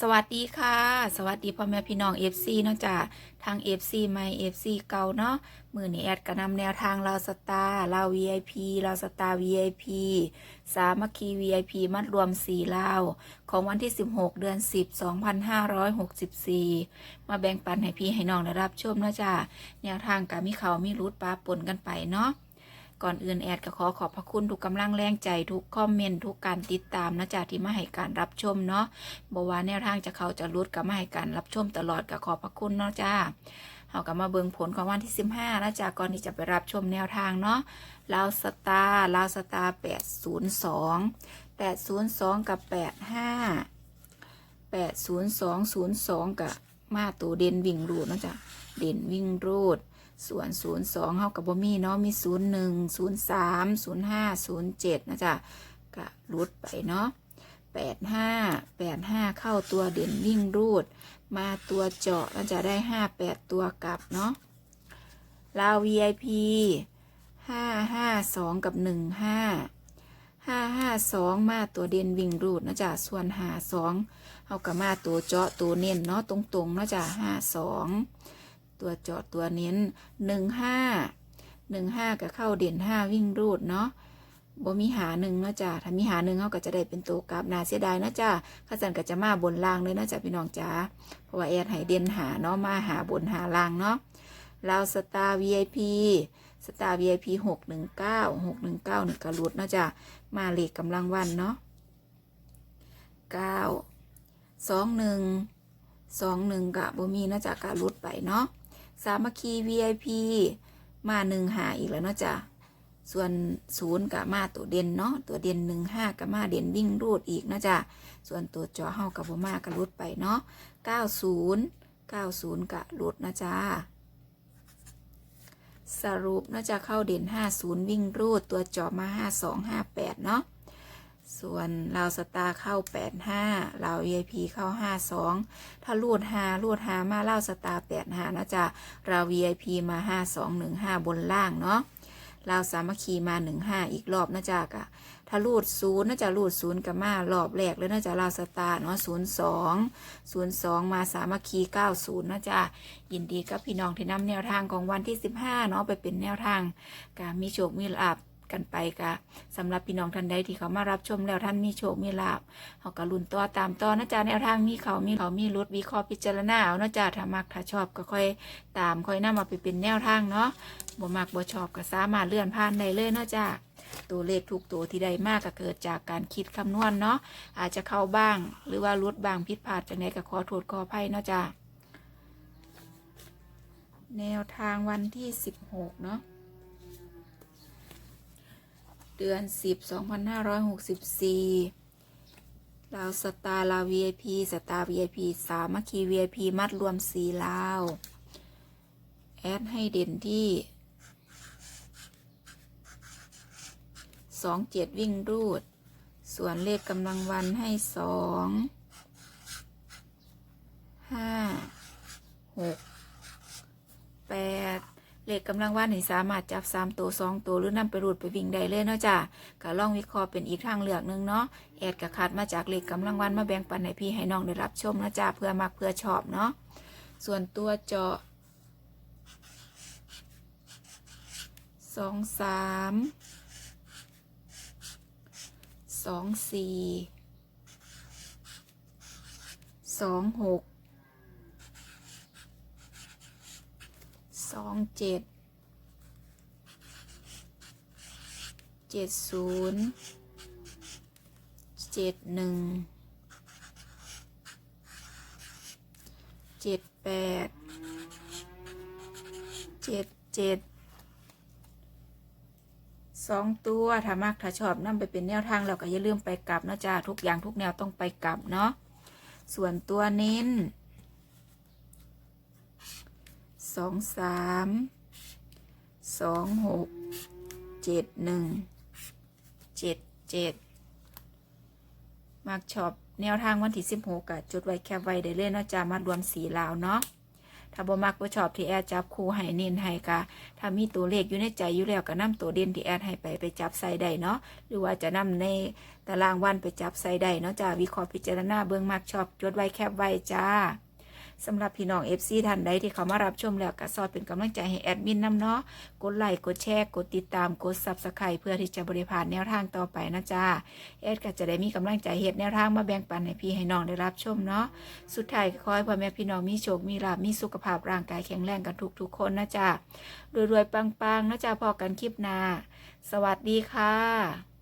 สวัสดีค่ะ สวัสดีพ่อแม่พี่น้อง FC เนาะจ้ะทาง FC ใหม่ FC เก่าเนาะมือนี้แอดก็นำแนวทางลาสตาร์ลาว VIP ลาสตาร์ VIP สามัคคี VIP มัดรวม4ลาของวันที่ 16 เดือน 10 2564 มาแบ่งปันให้พี่ให้น้องได้รับชมเนาะจ้ะแนวทางกับมีเขามีรูดปลาปนกันไปเนาะ ก่อนอื่นแอดก็ขอขอบพระคุณทุกกำลังแรงใจทุกคอมเมนต์ทุกการติดตามนะจ๊ะที่มาให้การรับชมเนาะบอกว่าแนวทางจะเขาจะรุดก็มาให้การรับชมตลอดก็ขอบพระคุณเนาะจ้าเฮาก็มาเบิ่งผลของวันที่ 15นะจ๊ะก่อนที่จะไปรับชมแนวทางเนาะลาวสตาร์ลาวสตาร์802 802 กับ 85 80202 กับมาตัวเด่นวิ่งรูดนะจ๊ะเด่นวิ่งรูด ส่วนศูนย์สองเฮากับบ่มีเนาะมีศูนย์หนึ่งศูนย์สามศูนย์ห้าศูนย์เจ็ดนะจ๊ะก็รุดไปเนาะแปดห้าแปดห้าเข้าตัวเด่นวิ่งรูด มาตัวเจาะแล้วจะได้ห้าแปดตัวกลับเนาะลาว VIP ห้าห้าสองกับหนึ่งห้าห้าห้าสองมาตัวเด่นวิ่งรูดนะจ๊ะส่วนหาสองเฮากับมาตัวเจาะตัวเน้นเนาะตรงๆนะจ๊ะห้าสอง ตัวเจาะตัวเน้นหนึ่งห้าหนึ่งห้ากับเข้าเด่นห้าวิ่งรูดเนาะบ่มีหาหนึ่งเนาะจ้ะถ้ามีหาหนึ่งเขาก็จะได้เป็นตัวกราบนาเสียดายเนาะจ้ะข้าสันก็จะมาบนล่างเลยเนาะจ้ะพี่น้องจ้าเพราะว่าแอดให้เด่นหาเนาะมาหาบนหาล่างเนาะลาวสตาร์ VIP สตาร์ VIP หกหนึ่งเก้าหกหนึ่งเก้าหนึ่งกระลุดเนาะจ้ะมาเลขกำลังวันเนาะเก้าสองหนึ่งสองหนึ่งกะบ่มีเนาะจ้ะกะลุดไปเนาะ สามัคคี VIP มาหนึ่งหาอีกแล้วเนาะจ้ะส่วนศูนย์กับมาตัวเด่นเนาะตัวเด่นหนึ่งห้ากับมาเด่นวิ่งรูดอีกเนาะจ้ะส่วนตัวจอเฮากับบ่มากับรุดไปเนาะเก้าศูนย์เก้าศูนย์กับรุดนะจ้าสรุปเนาะจะเข้าเด่นห้าศูนย์วิ่งรูดตัวจอมาห้าสองห้าแปดเนาะ ส่วนเราวสตาร์เข้าแปดห้าเรา VIP เข้าห้าสองถ้ารูดหารูดหามาเล่าสตาร์แปดหานะจ๊ะเรา VIP มาห้าสองหนึ่งห้าบนล่างเนาะเราสามัคคีมาหนึ่งห้าอีกรอบนะจ๊ะกะถ้ารูดศูนย์นะจ๊ะรูดศูนย์กับมารอบแรกเลยนะจ๊ะเราสตาร์เนาะศูนย์สองศูนย์สองมาสามัคคีเก้าศูนย์นะจ๊ะยินดีกับพี่น้องที่นำแนวทางของวันที่สิบห้าเนาะไปเป็นแนวทาง การมีโชคมีลาบ กันไปกะสำหรับพี่น้องท่านใดที่เขามารับชมแล้วท่านมีโชคมีลาบเขาก็ลุ้นต่อตามต่อนะจ๊ะแนวทางมีเขามีเขามีรุดวิเคราะห์พิจารณาเอานะจ๊ะถ้ามักถ้าชอบก็ค่อยตามค่อยนำมาไปเป็นแนวทางเนาะบ่มักบ่ชอบก็สามารถเลื่อนผ่านได้เลยเนาะจ๊ะตัวเลขทุกตัวที่ได้มากก็เกิดจากการคิดคำนวณเนาะอาจจะเข้าบ้าง หรือว่ารุดบ้างผิดพลาดจังไดก็ขอโทษขออภัยเนาะจ๊ะแนวทางวันที่ 16 เนาะ เดือน 10 2564ลาวสตาร์ลาว VIP สตาร์ VIP สามัคคี VIP มัดรวมสีลาว แอดให้เด่นที่สองเจ็ดวิ่งรูด ส่วนเลขกำลังวันให้สองห้าหกแปด เลขกำลังวันนี่สามารถจับสามตัวสองตัวหรือนำไปรูดไปวิ่งได้เลยเนาะจ้ะก็ลองวิเคราะห์เป็นอีกทางเลือกหนึ่งเนาะแอดกับขาดมาจากเลขกำลังวันมาแบ่งปันให้พี่ให้น้องได้รับชมนะจ๊ะเพื่อมักเพื่อชอบเนาะส่วนตัวเจาะสองสามสองสี่สองหก องเจ็ดเจ็ดศูนย์เจ็ดหนึ่งเจ็ดแปดเจ็ดเจ็ดสองตัวถ้ามักถ้าชอบนั่ไปเป็นแนวทางเราก็อย่าลืมไปกลับนะจ้าทุกอย่างทุกแนวต้องไปกลับเนาะส่วนตัวเน้น สองสามสองหกเจ็ดหนึ่งเจ็ดเจ็ดมักช็อบแนวทางวันที่16กะจดไว้แคปไว้ได้เลยเนาะจ้ามารวมสีลาวเนาะถ้าบ่มักบ่ชอบที่แอดจับคู่ให้เน้นให้กะถ้ามีตัวเลขอยู่ในใจอยู่แล้วก็นํตัวเด่นที่แอดให้ไปไปจับใส่ได้เนาะหรือว่าจะนํในตารางวันไปจับใส่ได้เนาะจ้าวิเคราะห์พิจารณาเบิ่งมักชอบจดไว้แคปไว้จ้า สำหรับพี่น้อง FC ท่านใดที่เขามารับชมแล้วก็ซอยเป็นกำลังใจให้แอดมินนำเนาะกดไลค์กดแชร์กดติดตามกด Subscribe เพื่อที่จะบริพาดแนวทางต่อไปนะจ๊ะแอดก็จะได้มีกำลังใจเฮ็ดแนวทางมาแบ่งปันให้พี่ให้น้องได้รับชมเนาะสุดท้ายก็ขอให้พ่อแม่พี่น้องมีโชคมีลาภมีสุขภาพร่างกายแข็งแรงกันทุกๆคนนะจ๊ะรวยๆปังๆนะจ๊ะพอกันคลิปหน้าสวัสดีค่ะ